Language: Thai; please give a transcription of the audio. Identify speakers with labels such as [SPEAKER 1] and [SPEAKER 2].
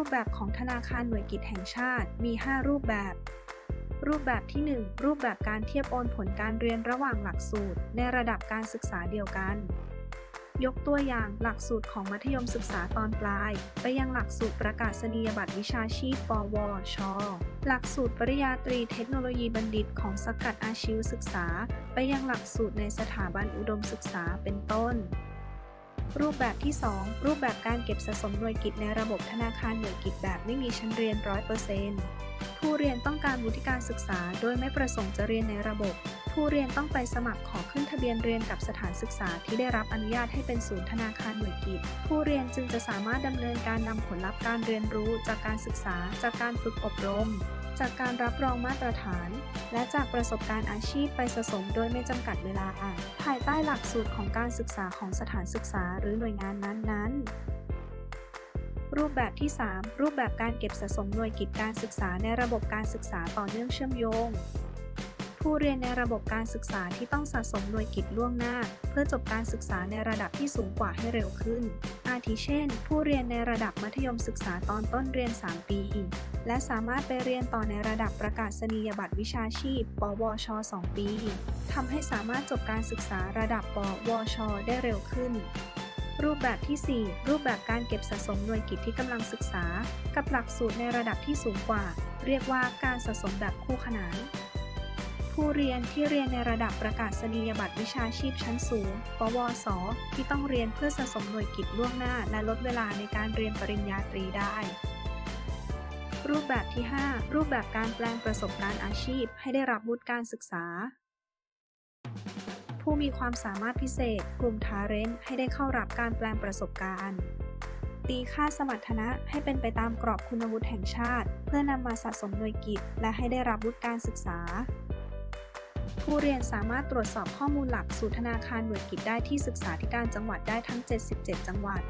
[SPEAKER 1] ูปแบบของธนาคารหน่วยกิจแห่งชาติมี 5 รูปแบบ รูปแบบที่ 1 รูปแบบการเทียบโอนผลการเรียนระหว่างหลักสูตร ในระดับการศึกษาเดียวกัน ยกตัวอย่างหลักสูตรของมัธยมศึกษาตอนปลาย ไปยังหลักสูตรประกาศนียบัตรวิชาชีพ ปวช หลักสูตรปริญญาตรีเทคโนโลยีบัณฑิตของสกัดอาชีวศึกษา ไปยังหลักสูตรในสถาบันอุดมศึกษาเป็นต้น รูปแบบที่ 2 รูปแบบการเก็บสะสมหน่วยกิจในระบบธนาคารหน่วยกิจแบบไม่มีชั้นเรียน 100%ผู้เรียนต้องการวุฒิการศึกษา โดยไม่ประสงค์จะเรียนในระบบ ผู้เรียนต้องไปสมัครขอขึ้นทะเบียนเรียนกับสถานศึกษาที่ได้รับอนุญาตให้เป็นศูนย์ธนาคารหน่วยกิจ ผู้เรียนจึงจะสามารถดำเนินการนำผลลัพธ์การเรียนรู้จากการศึกษา จากการฝึกอบรม จากการรับรองมาตรฐาน และจากประสบการณ์อาชีพไปสะสมโดยไม่จำกัดเวลาอ่านภายใต้หลักสูตรของการศึกษาของสถานศึกษาหรือหน่วยงานนั้นๆ รูปแบบที่ 3 รูปแบบการเก็บสะสมหน่วยกิจการศึกษาในระบบการศึกษาต่อเนื่องเชื่อมโยง ผู้เรียนในระบบการศึกษาที่ต้องสะสมหน่วยกิจล่วงหน้า เพื่อจบการศึกษาในระดับที่สูงกว่าให้เร็วขึ้น อาทิเช่น ผู้เรียนในระดับมัธยมศึกษาตอนต้นเรียน 3 ปี และสามารถไปเรียนต่อในระดับประกาศนียบัตรวิชาชีพ ปวช 2 ปี ทำให้สามารถจบการศึกษาระดับปวช ได้เร็วขึ้น รูปแบบที่ 4 รูปแบบการเก็บสะสมหน่วยกิจที่กำลังศึกษา กับหลักสูตรในระดับที่สูงกว่า เรียกว่าการสะสมแบบคู่ขนานผู้เรียนที่เรียนในระดับประกาศนียบัตรวิชาชีพชั้นสูง ปวส ที่ต้องเรียนเพื่อสะสมหน่วยกิจล่วงหน้า และลดเวลาในการเรียนปริญญาตรีได้ รูปแบบที่ 5 รูปแบบการแปลงประสบการณ์อาชีพ ให้ได้รับวุฒิการศึกษา ผู้มีความสามารถพิเศษ กลุ่มทาเรนให้ได้เข้ารับการแปลงประสบการณ์ ตีค่าสมรรถนะให้เป็นไปตามกรอบคุณวุฒิแห่งชาติ เพื่อนำมาสะสมหน่วยกิจ และให้ได้รับวุฒิการศึกษา ผู้เรียนสามารถตรวจสอบข้อมูลหลักสู่ธนาคารหน่วยกิจได้ที่ศึกษาธิการจังหวัดได้ทั้ง 77 จังหวัด